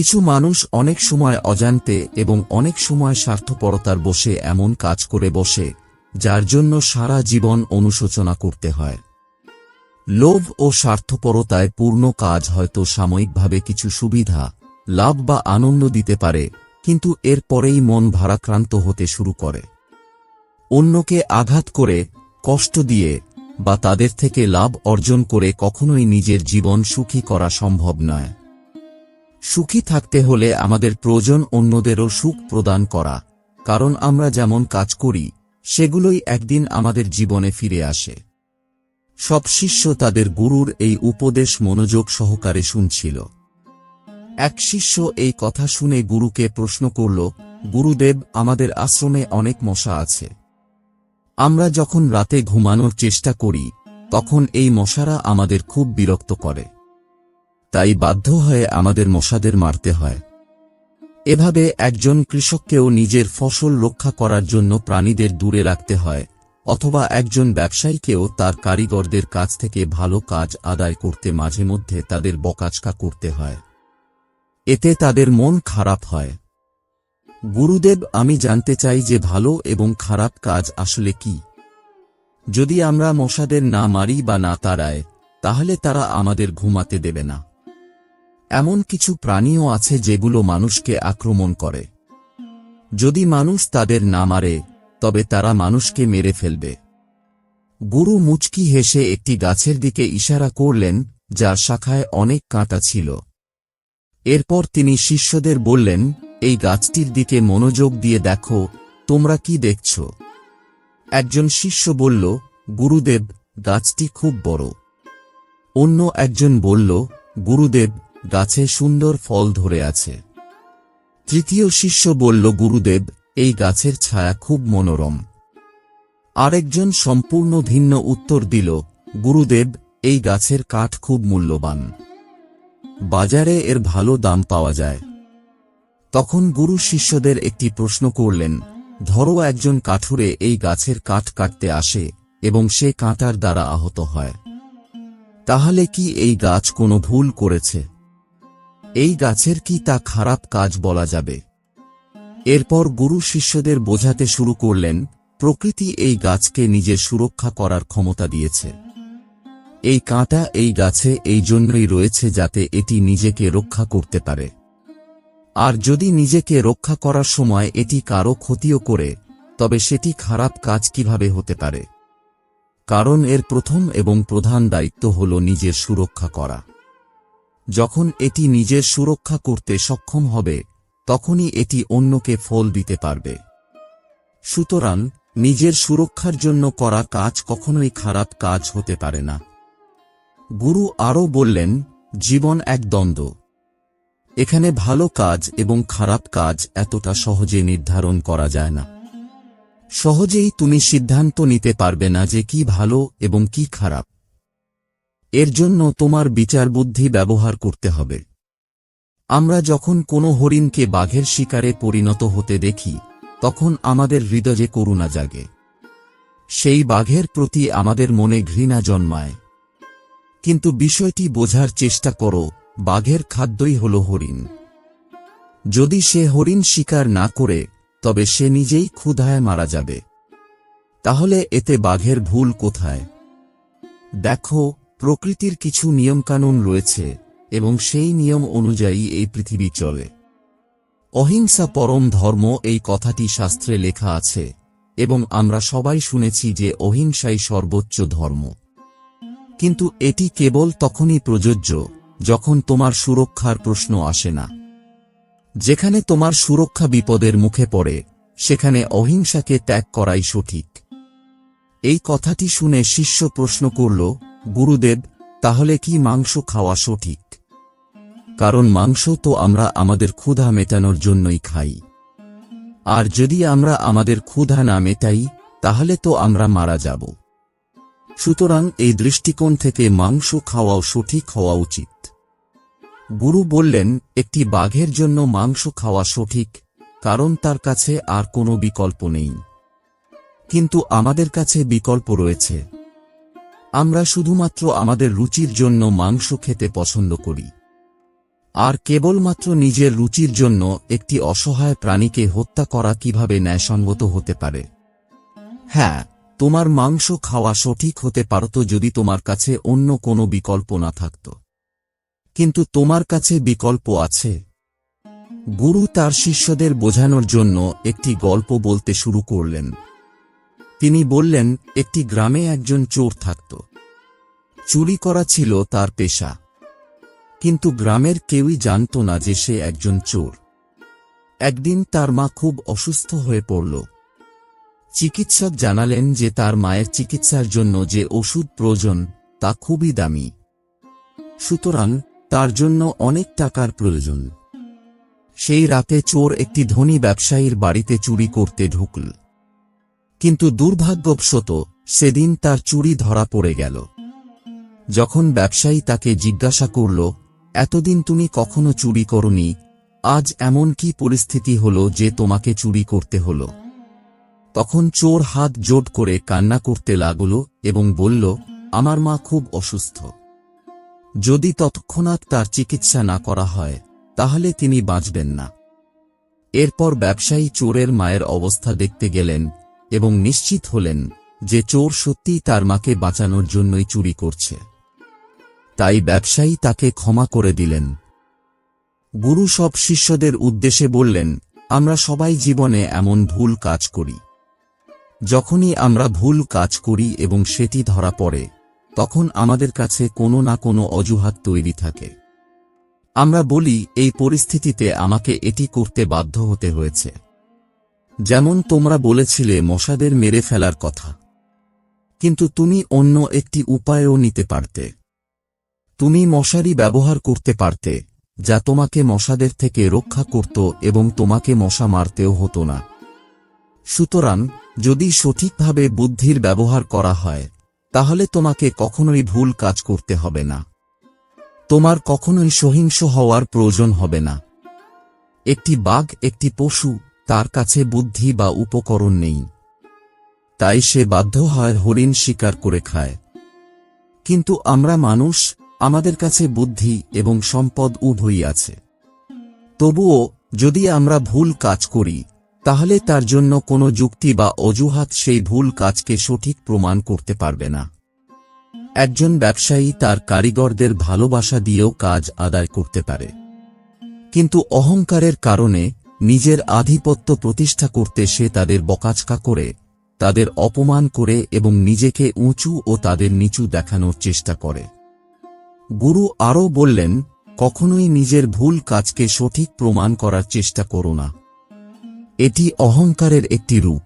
কিছু মানুষ অনেক সময় অজান্তে এবং অনেক সময় স্বার্থপরতার বসে এমন কাজ করে বসে, যার জন্য সারা জীবন অনুশোচনা করতে হয়। লোভ ও স্বার্থপরতায় পূর্ণ কাজ হয়তো সাময়িকভাবে কিছু সুবিধা, লাভ বা আনন্দ দিতে পারে, কিন্তু এর পরেই মন ভারাক্রান্ত হতে শুরু করে। অন্যকে আঘাত করে, কষ্ট দিয়ে, বা তাদের থেকে লাভ অর্জন করে কখনোই নিজের জীবন সুখী করা সম্ভব নয়। সুখী থাকতে হলে আমাদের প্রয়োজন অন্যদেরও সুখ প্রদান করা। কারণ আমরা যেমন কাজ করি, সেগুলোই একদিন আমাদের জীবনে ফিরে আসে। সব শিষ্য তাদের গুরুর এই উপদেশ মনোযোগ সহকারে শুনছিল। এক শিষ্য এই কথা শুনে গুরুকে প্রশ্ন করল, গুরুদেব, আমাদের আশ্রমে অনেক মশা আছে। আমরা যখন রাতে ঘুমানোর চেষ্টা করি, তখন এই মশারা আমাদের খুব বিরক্ত করে। তাই বাধ্য হয়ে আমাদের মশাদের মারতে হয়। এভাবে একজন কৃষককেও নিজের ফসল রক্ষা করার জন্য প্রাণীদের দূরে রাখতে হয়, অথবা একজন ব্যবসায়ীকেও তার কারিগরদের কাছ থেকে ভালো কাজ আদায় করতে মাঝে মধ্যে তাদের বকাচকা করতে হয়। এতে তাদের মন খারাপ হয়। গুরুদেব, আমি জানতে চাই যে ভালো এবং খারাপ কাজ আসলে কি? যদি আমরা মশাদের না মারি বা না তাড়ায় তাহলে তারা আমাদের ঘুমাতে দেবে না। এমন কিছু প্রাণীও আছে যেগুলো মানুষকে আক্রমণ করে। যদি মানুষ তাদের না মারে, তবে তারা মানুষকে মেরে ফেলবে। গুরু মুচকি হেসে একটি গাছের দিকে ইশারা করলেন, যার শাখায় অনেক কাঁটা ছিল। এরপর তিনি শিষ্যদের বললেন, এই গাছটির দিকে মনোযোগ দিয়ে দেখো, তোমরা কি দেখছ? একজন শিষ্য বলল, গুরুদেব, গাছটি খুব বড়। অন্য একজন বলল, গুরুদেব গাছে সুন্দর ফল ধরে আছে। তৃতীয় শিষ্য বলল, গুরুদেব, এই গাছের ছায়া খুব মনোরম। আরেকজন সম্পূর্ণ ভিন্ন উত্তর দিল, গুরুদেব, এই গাছের কাঠ খুব মূল্যবান। বাজারে এর ভালো দাম পাওয়া যায়। তখন গুরু শিষ্যদের একটি প্রশ্ন করলেন, ধরো একজন কাঠুরে এই গাছের কাঠ কাটতে আসে এবং সে কাঁটার দ্বারা আহত হয়। তাহলে কি এই গাছ কোনো ভুল করেছে? এই গাছের কি তা খারাপ কাজ বলা যাবে? এরপর গুরু শিষ্যদের বোঝাতে শুরু করলেন, প্রকৃতি এই গাছকে নিজের সুরক্ষা করার ক্ষমতা দিয়েছে। এই কাঁটা এই গাছে এই জন্যই রয়েছে যাতে এটি নিজেকে রক্ষা করতে পারে। আর যদি নিজেকে রক্ষা করার সময় এটি কারও ক্ষতিও করে, তবে সেটি খারাপ কাজ কীভাবে হতে পারে? কারণ এর প্রথম এবং প্রধান দায়িত্ব হল নিজের সুরক্ষা করা। যখন এটি নিজের সুরক্ষা করতে সক্ষম হবে, তখনই এটি অন্যকে ফল দিতে পারবে। সুতরাং, নিজের সুরক্ষার জন্য করা কাজ কখনোই খারাপ কাজ হতে পারে না। গুরু আরও বললেন, জীবন এক দ্বন্দ্ব। এখানে ভালো কাজ এবং খারাপ কাজ এতটা সহজে নির্ধারণ করা যায় না। সহজেই তুমি সিদ্ধান্ত নিতে পারবে না যে কি ভালো এবং কি খারাপ। এর জন্য তোমার বিচার বুদ্ধি ব্যবহার করতে হবে। আমরা যখন কোনো হরিণকে বাঘের শিকারে পরিণত হতে দেখি, তখন আমাদের হৃদয়ে করুণা জাগে। সেই বাঘের প্রতি আমাদের মনে ঘৃণা জন্মায়। কিন্তু বিষয়টি বোঝার চেষ্টা করো, বাঘের খাদ্যই হল হরিণ। যদি সে হরিণ শিকার না করে, তবে সে নিজেই ক্ষুধায় মারা যাবে। তাহলে এতে বাঘের ভুল কোথায়? দেখো প্রকৃতির কিছু নিয়মকানুন রয়েছে, এবং সেই নিয়ম অনুযায়ী এই পৃথিবী চলে। অহিংসা পরম ধর্ম এই কথাটি শাস্ত্রে লেখা আছে, এবং আমরা সবাই শুনেছি যে অহিংসাই সর্বোচ্চ ধর্ম। কিন্তু এটি কেবল তখনই প্রযোজ্য, যখন তোমার সুরক্ষার প্রশ্ন আসে না। যেখানে তোমার সুরক্ষা বিপদের মুখে পড়ে, সেখানে অহিংসাকে ত্যাগ করাই সঠিক। এই কথাটি শুনে শিষ্য প্রশ্ন করল গুরুদেব, তাহলে কি মাংস খাওয়া সঠিক? কারণ মাংস তো আমরা আমাদের ক্ষুধা মেটানোর জন্যই খাই। আর যদি আমরা আমাদের ক্ষুধা না মেটাই, তাহলে তো আমরা মারা যাব। সুতরাং এই দৃষ্টিকোণ থেকে মাংস খাওয়াও সঠিক হওয়া উচিত। গুরু বললেন, একটি বাঘের জন্য মাংস খাওয়া সঠিক, কারণ তার কাছে আর কোনো বিকল্প নেই। কিন্তু আমাদের কাছে বিকল্প রয়েছে। আমরা শুধুমাত্র আমাদের রুচির জন্য মাংস খেতে পছন্দ করি। আর কেবলমাত্র নিজের রুচির জন্য একটি অসহায় প্রাণীকে হত্যা করা কীভাবে ন্যায়সঙ্গত হতে পারে? হ্যাঁ তোমার মাংস খাওয়া সঠিক হতে পারত যদি তোমার কাছে অন্য কোনো বিকল্প না থাকত। কিন্তু তোমার কাছে বিকল্প আছে। গুরু তার শিষ্যদের বোঝানোর জন্য একটি গল্প বলতে শুরু করলেন। তিনি বললেন, একটি গ্রামে একজন চোর থাকত। চুরি করা ছিল তার পেশা। কিন্তু গ্রামের কেউই জানত না যে সে একজন চোর। একদিন তার মা খুব অসুস্থ হয়ে পড়ল। চিকিৎসক জানালেন যে তার মায়ের চিকিৎসার জন্য যে ওষুধ প্রয়োজন, তা খুবই দামি। সুতরাং, তার জন্য অনেক টাকার প্রয়োজন। সেই রাতে চোর একটি ধনী ব্যবসায়ীর বাড়িতে চুরি করতে ঢুকল। কিন্তু দুর্ভাগ্যবশত, সেদিন তার চুরি ধরা পড়ে গেল। যখন ব্যবসায়ী তাকে জিজ্ঞাসা করল, এতদিন তুমি কখনো চুরি করনি? আজ এমন কি পরিস্থিতি হল যে তোমাকে চুরি করতে হলো? তখন চোর হাত জোট করে কান্না করতে লাগল এবং বলল, আমার মা খুব অসুস্থ। যদি তৎক্ষণাৎ তার চিকিৎসা না করা হয়, তাহলে তিনি বাঁচবেন না। এরপর ব্যবসায়ী চোরের মায়ের অবস্থা দেখতে গেলেন এবং নিশ্চিত হলেন যে চোর সত্যিই তার মাকে বাঁচানোর জন্যই চুরি করছে। তাই ব্যবসায়ী তাকে ক্ষমা করে দিলেন। গুরু সব শিষ্যদের উদ্দেশ্যে বললেন, আমরা সবাই জীবনে এমন ভুল কাজ করি। যখনই আমরা ভুল কাজ করি এবং সেটি ধরা পড়ে, তখন আমাদের কাছে কোনো না কোনো অজুহাত তৈরি থাকে। আমরা বলি, এই পরিস্থিতিতে আমাকে এটি করতে বাধ্য হতে হয়েছে। যেমন তোমরা বলেছিলে মশাদের মেরে ফেলার কথা। কিন্তু তুমি অন্য একটি উপায়ও নিতে পারতে। তুমি মশারি ব্যবহার করতে পারতে, যা তোমাকে মশাদের থেকে রক্ষা করত এবং তোমাকে মশা মারতেও হতো না। সুতরাং, যদি সঠিকভাবে বুদ্ধির ব্যবহার করা হয়, তাহলে তোমাকে কখনোই ভুল কাজ করতে হবে না। তোমার কখনোই সহিংস হওয়ার প্রয়োজন হবে না। একটি বাঘ, একটি পশু তার কাছে বুদ্ধি বা উপকরণ নেই। তাই সে বাধ্য হয় হরিণ শিকার করে খায়। কিন্তু আমরা মানুষ, আমাদের কাছে বুদ্ধি এবং সম্পদ উভয়ই আছে। তবুও, যদি আমরা ভুল কাজ করি, তাহলে তার জন্য কোনো যুক্তি বা অজুহাত সেই ভুল কাজকে সঠিক প্রমাণ করতে পারবে না। একজন ব্যবসায়ী তার কারিগরদের ভালোবাসা দিয়েও কাজ আদায় করতে পারে। কিন্তু অহংকারের কারণে নিজের আধিপত্য প্রতিষ্ঠা করতে সে তাদের বকাচকা করে, তাদের অপমান করে এবং নিজেকে উঁচু ও তাদের নিচু দেখানোর চেষ্টা করে। গুরু আরও বললেন, কখনোই নিজের ভুল কাজকে সঠিক প্রমাণ করার চেষ্টা করো না। এটি অহংকারের একটি রূপ।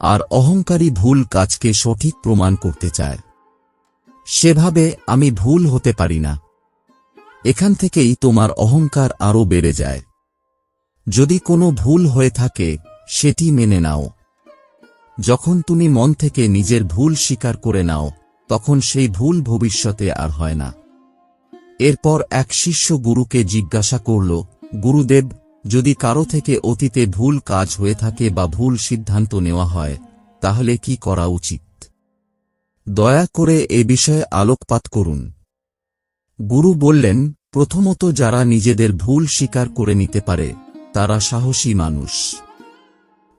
আর অহংকারী ভুল কাজকে সঠিক প্রমাণ করতে চায়। সেভাবে আমি ভুল হতে পারি না। এখান থেকেই তোমার অহংকার আরও বেড়ে যায়। যদি কোনো ভুল হয়ে থাকে, সেটি মেনে নাও। যখন তুমি মন থেকে নিজের ভুল স্বীকার করে নাও, তখন সেই ভুল ভবিষ্যতে আর হয় না। এরপর এক শিষ্য গুরুকে জিজ্ঞাসা করল, গুরুদেব, যদি কারও থেকে অতীতে ভুল কাজ হয়ে থাকে বা ভুল সিদ্ধান্ত নেওয়া হয়, তাহলে কি করা উচিত? দয়া করে এ বিষয়ে আলোকপাত করুন। গুরু বললেন, প্রথমত যারা নিজেদের ভুল স্বীকার করে নিতে পারে তারা সাহসী মানুষ।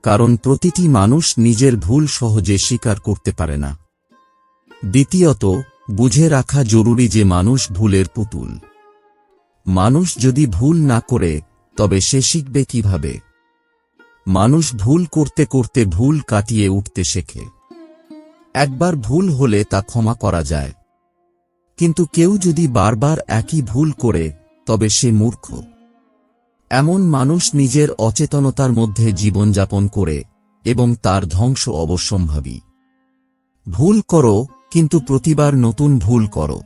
কারণ প্রতিটি মানুষ নিজের ভুল সহজে স্বীকার করতে পারে না। দ্বিতীয়ত, বুঝে রাখা জরুরি যে মানুষ ভুলের পুতুল। মানুষ যদি ভুল না করে, তবে সে শিখবে কীভাবে? মানুষ ভুল করতে করতে ভুল কাটিয়ে উঠতে শেখে। একবার ভুল হলে তা ক্ষমা করা যায়। কিন্তু কেউ যদি বারবার একই ভুল করে, তবে সে মূর্খ। এমন মানুষ নিজের অচেতনতার মধ্যে জীবনযাপন করে, এবং তার ধ্বংস অবশ্যম্ভাবী। ভুল করো, কিন্তু প্রতিবার নতুন ভুল করো।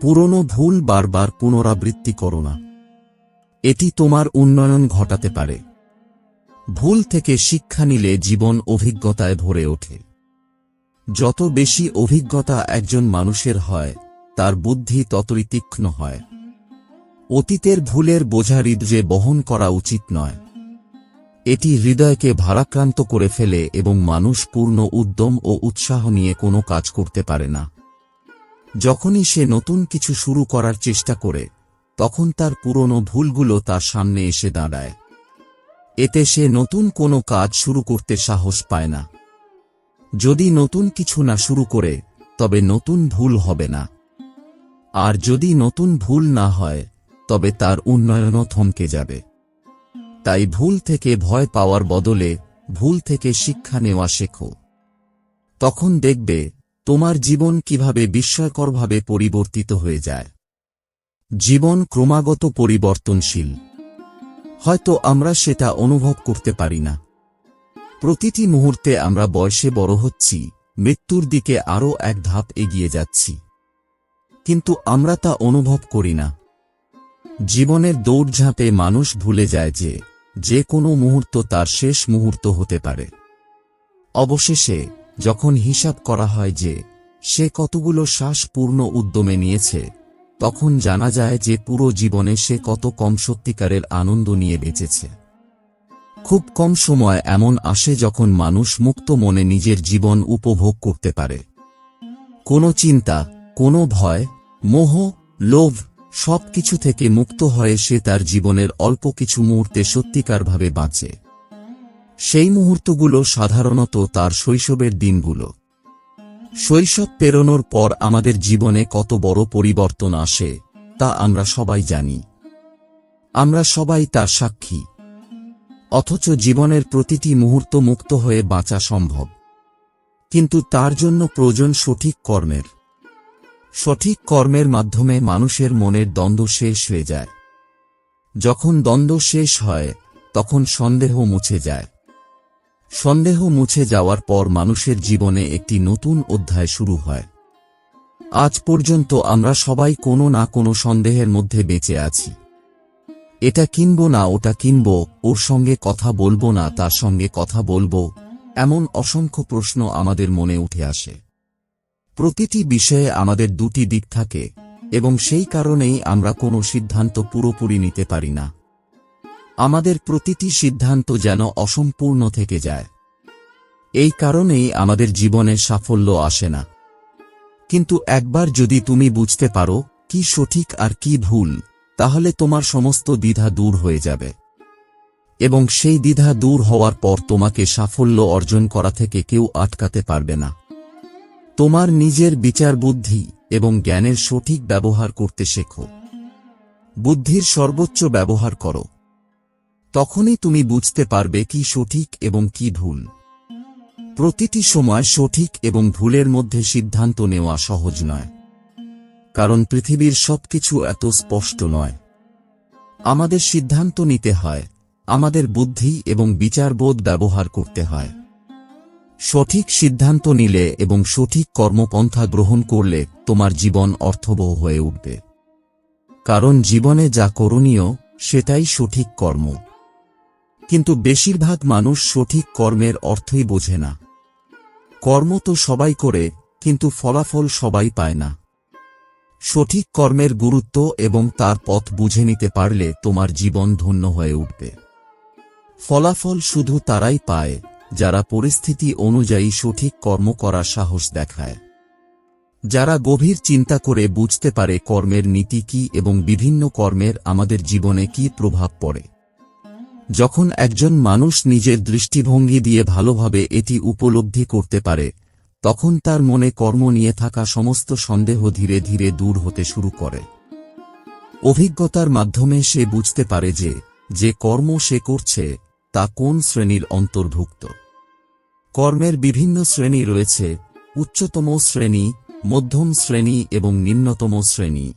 পুরনো ভুল বারবার পুনরাবৃত্তি করো না। এটি তোমার উন্নয়ন ঘটাতে পারে। ভুল থেকে শিক্ষা নিলে জীবন অভিজ্ঞতায় ভরে ওঠে। যত বেশি অভিজ্ঞতা একজন মানুষের হয়, তার বুদ্ধি ততই তীক্ষ্ণ হয়। অতীতের ভুলের বোঝা হৃদয়ে বহন করা উচিত নয়। এটি হৃদয়কে ভারাক্রান্ত করে ফেলে এবং মানুষ পূর্ণ উদ্যম ও উৎসাহ নিয়ে কোনো কাজ করতে পারে না। যখনই সে নতুন কিছু শুরু করার চেষ্টা করে, তখন তার পুরনো ভুলগুলো তার সামনে এসে দাঁড়ায়। এতে সে নতুন কোনো কাজ শুরু করতে সাহস পায় না। যদি নতুন কিছু না শুরু করে, তবে নতুন ভুল হবে না। আর যদি নতুন ভুল না হয় তবে তার উন্নয়নও থমকে যাবে। তাই ভুল থেকে ভয় পাওয়ার বদলে ভুল থেকে শিক্ষা নেওয়া শেখো। তখন দেখবে তোমার জীবন কীভাবে বিস্ময়করভাবে পরিবর্তিত হয়ে যায়। জীবন ক্রমাগত পরিবর্তনশীল। হয়তো আমরা সেটা অনুভব করতে পারি না। প্রতিটি মুহূর্তে আমরা বয়সে বড় হচ্ছি, মৃত্যুর দিকে আরও এক ধাপ এগিয়ে যাচ্ছি। কিন্তু আমরা তা অনুভব করি না। জীবনের দৌড়ঝাঁপে মানুষ ভুলে যায় যে যে কোনো মুহূর্ত তার শেষ মুহূর্ত হতে পারে। অবশেষে, যখন হিসাব করা হয় যে, সে কতগুলো শ্বাস পূর্ণ উদ্যমে নিয়েছে, তখন জানা যায় যে পুরো জীবনে সে কত কম সত্যিকারের আনন্দ নিয়ে বেঁচেছে। খুব কম সময় এমন আসে যখন মানুষ মুক্ত মনে নিজের জীবন উপভোগ করতে পারে। কোনো চিন্তা, কোনো ভয়, মোহ, লোভ সব কিছু থেকে মুক্ত হয়ে সে তার জীবনের অল্প কিছু মুহূর্তে সত্যিকারভাবে বাঁচে। সেই মুহূর্তগুলো সাধারণত তার শৈশবের দিনগুলো। শৈশব পেরোনোর পর আমাদের জীবনে কত বড় পরিবর্তন আসে, তা আমরা সবাই জানি। আমরা সবাই তার সাক্ষী। অথচ জীবনের প্রতিটি মুহূর্ত মুক্ত হয়ে বাঁচা সম্ভব। কিন্তু তার জন্য প্রয়োজন সঠিক কর্মের। সঠিক কর্মের মাধ্যমে মানুষের মনের দ্বন্দ্ব শেষ হয়ে যায়। যখন দ্বন্দ্ব শেষ হয়, তখন সন্দেহ মুছে যায়। সন্দেহ মুছে যাওয়ার পর মানুষের জীবনে একটি নতুন অধ্যায় শুরু হয়। আজ পর্যন্ত আমরা সবাই কোনো না কোনো সন্দেহের মধ্যে বেঁচে আছি। এটা কিনব না, ওটা কিনব, ওর সঙ্গে কথা বলব না, তার সঙ্গে কথা বলব, এমন অসংখ্য প্রশ্ন আমাদের মনে উঠে আসে। প্রতিটি বিষয়ে আমাদের দুটি দিক থাকে, এবং সেই কারণেই আমরা কোনো সিদ্ধান্ত পুরোপুরি নিতে পারি না। আমাদের প্রতিটি সিদ্ধান্ত যেন অসম্পূর্ণ থেকে যায়। এই কারণেই আমাদের জীবনে সাফল্য আসে না। কিন্তু একবার যদি তুমি বুঝতে পারো কি সঠিক আর কি ভুল, তাহলে তোমার সমস্ত দ্বিধা দূর হয়ে যাবে। এবং সেই দ্বিধা দূর হওয়ার পর তোমাকে সাফল্য অর্জন করা থেকে কেউ আটকাতে পারবে না। তোমার নিজের বিচার বুদ্ধি এবং জ্ঞানের সঠিক ব্যবহার করতে শেখো। বুদ্ধির সর্বোচ্চ ব্যবহার করো। তখনই তুমি বুঝতে পারবে কি সঠিক এবং কি ভুল। প্রতিটি সময় সঠিক এবং ভুলের মধ্যে সিদ্ধান্ত নেওয়া সহজ নয়। কারণ পৃথিবীর সবকিছু এত স্পষ্ট নয়। আমাদের সিদ্ধান্ত নিতে হয়, আমাদের বুদ্ধি এবং বিচারবোধ ব্যবহার করতে হয়। সঠিক সিদ্ধান্ত নিলে এবং সঠিক কর্মপন্থা গ্রহণ করলে তোমার জীবন অর্থবহ হয়ে উঠবে। কারণ জীবনে যা করণীয়, সেটাই সঠিক কর্ম। কিন্তু বেশিরভাগ মানুষ সঠিক কর্মের অর্থই বোঝে না। কর্ম তো সবাই করে, কিন্তু ফলাফল সবাই পায় না। সঠিক কর্মের গুরুত্ব এবং তার পথ বুঝে নিতে পারলে তোমার জীবন ধন্য হয়ে উঠবে। ফলাফল শুধু তারাই পায় যারা পরিস্থিতি অনুযায়ী সঠিক কর্ম করার সাহস দেখায়। যারা গভীর চিন্তা করে বুঝতে পারে কর্মের নীতি কি এবং বিভিন্ন কর্মের আমাদের জীবনে কি প্রভাব পড়ে। যখন একজন মানুষ নিজের দৃষ্টিভঙ্গি দিয়ে ভালোভাবে এটি উপলব্ধি করতে পারে, তখন তার মনে কর্ম নিয়ে থাকা সমস্ত সন্দেহ ধীরে ধীরে দূর হতে শুরু করে। অভিজ্ঞতার মাধ্যমে সে বুঝতে পারে যে যে কর্ম সে করছে তা কোন শ্রেণির অন্তর্ভুক্ত? কর্মের বিভিন্ন শ্রেণি রয়েছে, উচ্চতম শ্রেণি, মধ্যম শ্রেণি এবং নিম্নতম শ্রেণি।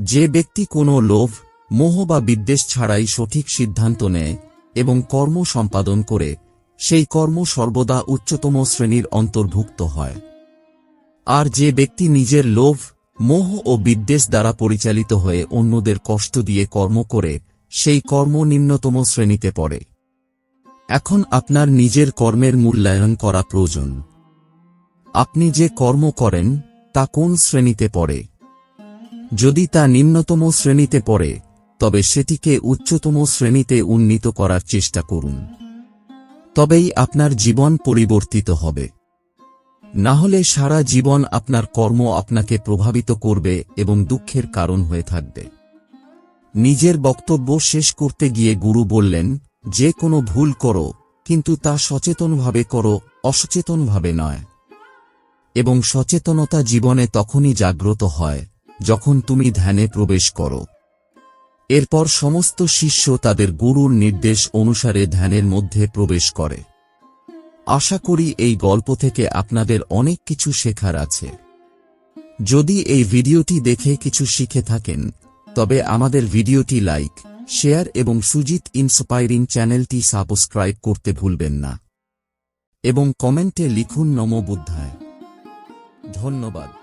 যে ব্যক্তি কোনো লোভ, মোহ বা বিদ্বেষ ছাড়াই সঠিক সিদ্ধান্ত নেয় এবং কর্ম সম্পাদন করে, সেই কর্ম সর্বদা উচ্চতম শ্রেণির অন্তর্ভুক্ত হয়। আর যে ব্যক্তি নিজের লোভ, মোহ ও বিদ্বেষ দ্বারা পরিচালিত হয়ে অন্যদের কষ্ট দিয়ে কর্ম করে সেই কর্ম নিম্নতম শ্রেণীতে পড়ে। এখন আপনার নিজের কর্মের মূল্যায়ন করা প্রয়োজন। আপনি যে কর্ম করেন, তা কোন শ্রেণীতে পড়ে? যদি তা নিম্নতম শ্রেণীতে পড়ে, তবে সেটিকে উচ্চতম শ্রেণীতে উন্নীত করার চেষ্টা করুন। তবেই আপনার জীবন পরিবর্তিত হবে। না হলে সারা জীবন আপনার কর্ম আপনাকে প্রভাবিত করবে এবং দুঃখের কারণ হয়ে থাকবে। নিজের বক্তব্য শেষ করতে গিয়ে গুরু বললেন, যে কোনো ভুল করো, কিন্তু তা সচেতনভাবে করো, অসচেতনভাবে নয়। এবং সচেতনতা জীবনে তখনই জাগ্রত হয়, যখন তুমি ধ্যানে প্রবেশ করো। এরপর সমস্ত শিষ্য তাদের গুরুর নির্দেশ অনুসারে ধ্যানের মধ্যে প্রবেশ করে। আশা করি এই গল্প থেকে আপনাদের অনেক কিছু শেখার আছে। যদি এই ভিডিওটি দেখে কিছু শিখে থাকেন তবে আমাদের ভিডিওটি লাইক, শেয়ার এবং সুজিত ইন্সপায়ারিং চ্যানেলটি সাবস্ক্রাইব করতে ভুলবেন না। এবং কমেন্টে লিখুন নম বুদ্ধায়। ধন্যবাদ।